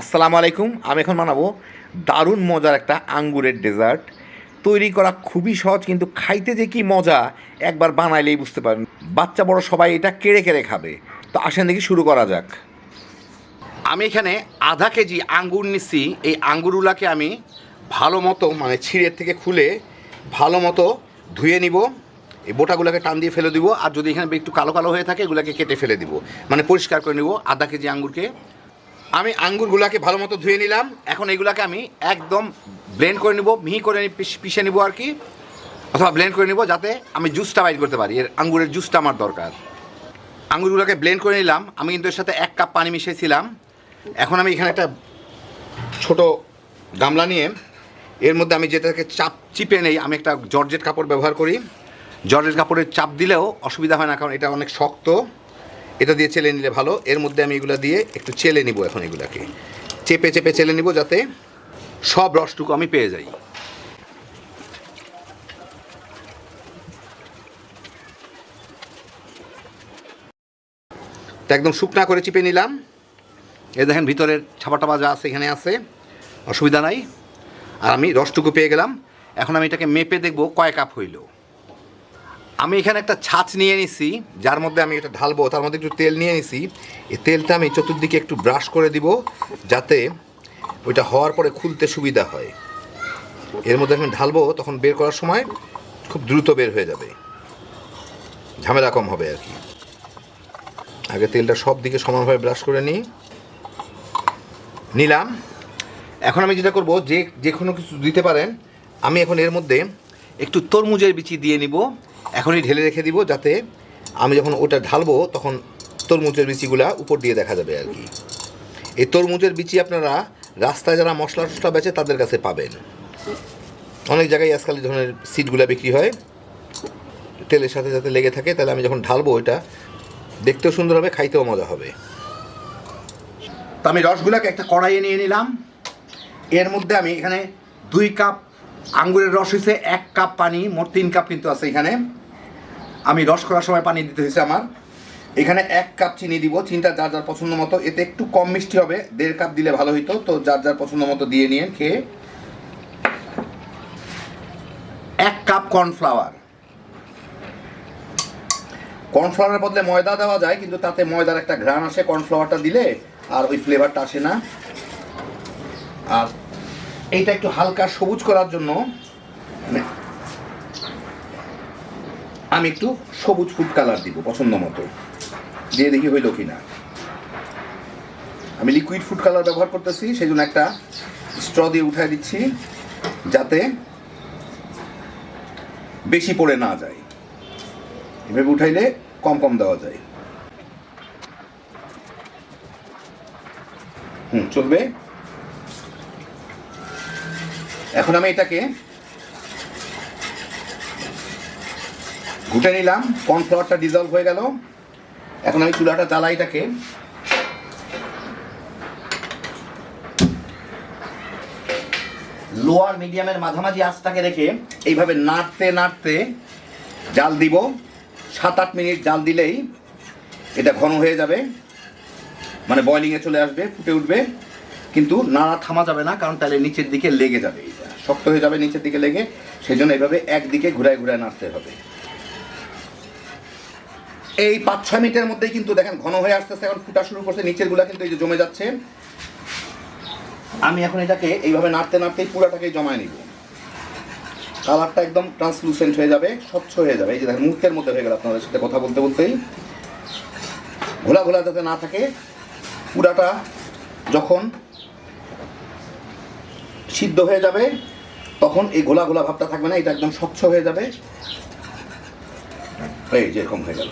আসসালামু আলাইকুম, আমি এখন বানাবো দারুণ মজার একটা আঙ্গুরের ডেজার্ট। তৈরি করা খুবই সহজ, কিন্তু খাইতে যে কি মজা, একবার বানাইলেই বুঝতে পারেন। বাচ্চা বড় সবাই এটা কেড়ে কেড়ে খাবে। তো আসেন দেখি শুরু করা যাক। আমি এখানে আধা কেজি আঙ্গুর নিচ্ছি এই আঙ্গুরগুলাকে আমি ভালো মতো মানে ছিঁড়ের থেকে খুলে ভালো মতো ধুয়ে নিব। এই বোটাগুলোকে টান দিয়ে ফেলে দিব। আর যদি এখানে একটু কালো কালো হয়ে থাকে, এগুলোকে কেটে ফেলে দিব। মানে পরিষ্কার করে নিব। আধা কেজি আঙ্গুরকে আমি আঙ্গুরগুলাকে ভালো মতো ধুয়ে নিলাম। এখন এগুলাকে আমি একদম ব্লেন্ড করে নিব, মিহি করে পিষে নিব আর কি। অথবা ব্লেন্ড করে নিব যাতে আমি জুসটা বাইর করতে পারি। এর আঙ্গুরের জুসটা আমার দরকার। আঙ্গুরগুলোকে ব্লেন্ড করে নিলাম। আমি কিন্তু এর সাথে এক কাপ পানি মিশিয়েছিলাম। এখন আমি এখানে একটা ছোট গামলা নিয়ে এর মধ্যে আমি যেটাকে চাপ চিপে নেই, আমি একটা জর্জেট কাপড় ব্যবহার করি। জর্জেট কাপড়ের চাপ দিলেও অসুবিধা হয় না, কারণ এটা অনেক শক্ত। এটা দিয়ে চেলে নিলে ভালো। এর মধ্যে আমি এগুলো দিয়ে একটু চেলে নিব এখন এগুলাকে। চেপে চেপে চেলে নিব যাতে সব রসটুকু আমি পেয়ে যাই। তো একদম শুকনা করে চিপে নিলাম। এ দেখেন ভিতরের ছাপা টাপা যা আছে, এখানে আছে। অসুবিধা নাই। আর আমি রসটুকু পেয়ে গেলাম। এখন আমি এটাকে মেপে দেখব কয় কাপ হইল। আমি এখানে একটা ছাঁচ নিয়ে নিছি, যার মধ্যে আমি এটা ঢালবো, তার মধ্যে একটু তেল নিয়ে নিছি। এই তেলটা আমি চতুর্দিকে একটু ব্রাশ করে দিব, যাতে ওইটা হওয়ার পরে খুলতে সুবিধা হয়। এর মধ্যে আমি ঢালবো, তখন বের করার সময় খুব দ্রুত বের হয়ে যাবে। ঝামেলা কম হবে আর কি। আগে তেলটা সব দিকে সমানভাবে ব্রাশ করে নিই। নিলাম। এখন আমি যেটা করব, যে যে কোনো কিছু দিতে পারেন, আমি এখন এর মধ্যে একটু তরমুজের বিচি দিয়ে নিব। এখনই ঢেলে রেখে দিব যাতে আমি যখন ওটা ঢালবো তখন তরমুজের বিচিগুলা উপর দিয়ে দেখা যাবে আর কি। এই তরমুজের বিচি আপনারা রাস্তায় যারা মশলা টশলা বেচে তাদের কাছে পাবেন। অনেক জায়গায় আজকাল এই ধরনের সিটগুলো বিক্রি হয়। তেলের সাথে যাতে লেগে থাকে, তাহলে আমি যখন ঢালবো ওইটা দেখতেও সুন্দর হবে, খাইতেও মজা হবে। তা আমি রসগুলাকে একটা কড়াইয়ে নিয়ে নিলাম। এর মধ্যে আমি এখানে দুই কাপ আঙ্গুরের রস হয়েছে এক কাপ পানি, মোট তিন কাপ কিন্তু আছে এখানে। আমি রস করার সময় পানি দিতে হয়েছে আমার। এখানে এক কাপ চিনি দিব, চিনিটা যার যার পছন্দ মতো। এতে একটু কম মিষ্টি হবে, দেড় কাপ দিলে ভালো হইতো। তো যার যার পছন্দ মতো দিয়ে নিয়ে খেয়ে এক কাপ কর্নফ্লাওয়ার। কর্নফ্লাওয়ারের বদলে ময়দা দেওয়া যায়, কিন্তু তাতে ময়দার একটা ঘ্রাণ আসে। কর্নফ্লাওয়ারটা দিলে আর ওই ফ্লেভারটা আসে না। আর এইটা একটু হালকা সবুজ করার জন্য মানে আমি একটু সবুজ ফুড কালার দিব পছন্দ মতো। দিয়ে দেখি হইল কি না আমি লিকুইড ফুড কালার ব্যবহার করতেছি সেই জন্য একটা স্ট্র দিয়ে উঠাই দিচ্ছি, যাতে বেশি পড়ে না যায়। এভাবে উঠাইলে কম কম দেওয়া যায়। হুম, চলবে। এখন আমি এটাকে ঘুটে নিলাম, কর্নফ্লাওয়ারটা ডিজলভ হয়ে গেল। এখন আমি চুলাটা জ্বালাই এটাকে। লোয়ার মিডিয়ামের মাঝামাঝি আঁচটাকে রেখে এইভাবে নাড়তে নাড়তে জাল দিব। সাত আট মিনিট জাল দিলেই এটা ঘন হয়ে যাবে। মানে বয়লিংয়ে চলে আসবে, ফুটে উঠবে। কিন্তু নাড়া থামা যাবে না, কারণ তাহলে নিচের দিকে লেগে যাবে। শক্ত হয়ে যাবে নিচের দিকে লেগে সেই জন্য এইভাবে একদিকে ঘুরায় ঘুরায় নাড়তে হবে। এই পাঁচ ছয় মিনিটের মধ্যেই কিন্তু দেখেন ঘন হয়ে আসতেছে, এখন ফুটা শুরু করছে, নিচেরগুলা কিন্তু এই যে জমে যাচ্ছে। আমি এখন এটাকে এইভাবে নাড়তে নাড়তেই পুরাটাকে জমায় নিব। কালারটা একদম ট্রান্সলুসেন্ট হয়ে যাবে, স্বচ্ছ হয়ে যাবে। এই যে দেখেন, মুহূর্তের মধ্যে হয়ে গেল আপনাদের সাথে কথা বলতে বলতেই ঘোলা ঘোলা যাতে না থাকে, পুরাটা যখন সিদ্ধ হয়ে যাবে তখন এই গোলা ঘোলা ভাবটা থাকবে না, এটা একদম স্বচ্ছ হয়ে যাবে। এই যেরকম হয়ে গেল।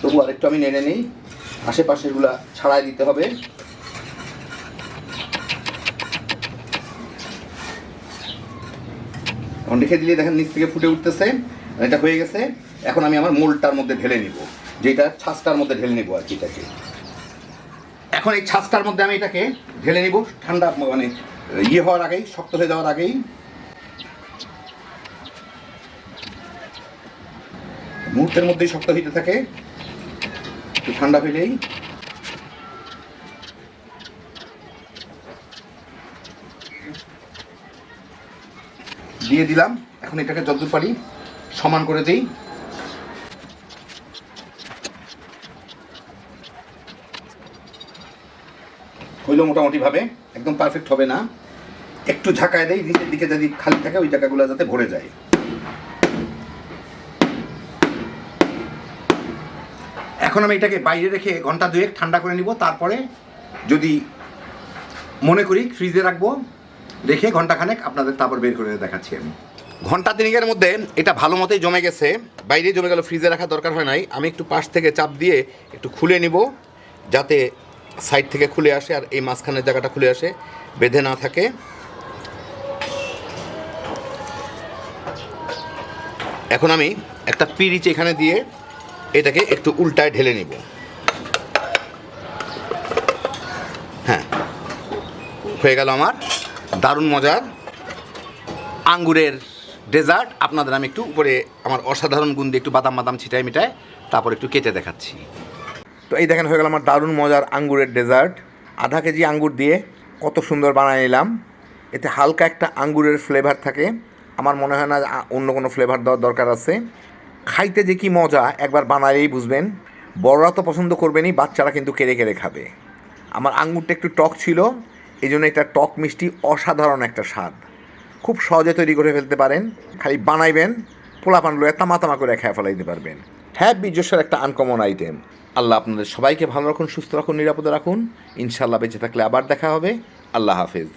তবু আরেকটু আমি নেড়ে নিই। আশেপাশেরগুলা ছাড়াই দিতে হবে। রেখে দিলে দেখেন নিচ থেকে ফুটে উঠতেছে এটা হয়ে গেছে। এখন আমি আমার মোলটার মধ্যে ঢেলে নিব, যেটা ছাঁচটার মধ্যে ঢেলে নিব আর কি এটাকে। এখন এই ছাঁচটার মধ্যে আমি এটাকে ঢেলে নিব, ঠান্ডা মানে ইয়ে হওয়ার আগেই, শক্ত হয়ে যাওয়ার আগেই মুহূর্তের মধ্যেই শক্ত হইতে থাকে, একটু ঠান্ডা হইলেই। দিয়ে দিলাম, এখন এটাকে যদ্দুর পারি সমান করে দিই। হইল মোটামুটিভাবে, একদম পারফেক্ট হবে না। একটু ঝাঁকায় দেয় নিচের দিকে যদি খালি থাকে, ওই জায়গাগুলো যাতে ভরে যায়। এখন আমি এটাকে বাইরে রেখে ঘণ্টা দুয়েক ঠান্ডা করে নিব, তারপরে যদি মনে করি ফ্রিজে রাখব, রেখে ঘন্টাখানেক আপনাদের তারপর বের করে দেখাচ্ছি আমি। ঘণ্টা তিনিকের মধ্যে এটা ভালো মতোই জমে গেছে, বাইরে জমে গেল ফ্রিজে রাখা দরকার হয় নাই। আমি একটু পাশ থেকে চাপ দিয়ে একটু খুলে নিব, যাতে সাইড থেকে খুলে আসে আর এই মাঝখানের জায়গাটা খুলে আসে, বেঁধে না থাকে। এখন আমি একটা পিরিচ এখানে দিয়ে এটাকে একটু উল্টায় ঢেলে নিব। হ্যাঁ। হয়ে গেল আমার দারুণ মজার আঙ্গুরের ডেজার্ট। আপনাদের আমি একটু উপরে আমার অসাধারণ গুণ দিয়ে একটু বাদাম বাদাম ছিটায় মিটায়, তারপর একটু কেটে দেখাচ্ছি। তো এই দেখেন হয়ে গেল আমার দারুণ মজার আঙ্গুরের ডেজার্ট। আধা কেজি আঙ্গুর দিয়ে কত সুন্দর বানিয়ে নিলাম। এতে হালকা একটা আঙ্গুরের ফ্লেভার থাকে। আমার মনে হয় না অন্য কোনো ফ্লেভার দেওয়ার দরকার আছে। খাইতে যে কি মজা, একবার বানালেই বুঝবেন। বড়রা তো পছন্দ করবেনই, বাচ্চারা কিন্তু কেড়ে কেড়ে খাবে। আমার আঙ্গুরটা একটু টক ছিল এই জন্য এটা টক মিষ্টি অসাধারণ একটা স্বাদ। খুব সহজে তৈরি করে ফেলতে পারেন, খালি বানাইবেন পোলা পান লয়ে তামা তামা করে খেয়ে ফেলাইতে পারবেন। হ্যাঁ বীর্যস্বর একটা আনকমন আইটেম আল্লাহ আপনাদের সবাইকে ভালো রাখুন, সুস্থ রাখুন, নিরাপদে রাখুন। ইনশাল্লাহ বেঁচে থাকলে আবার দেখা হবে। আল্লাহ হাফেজ।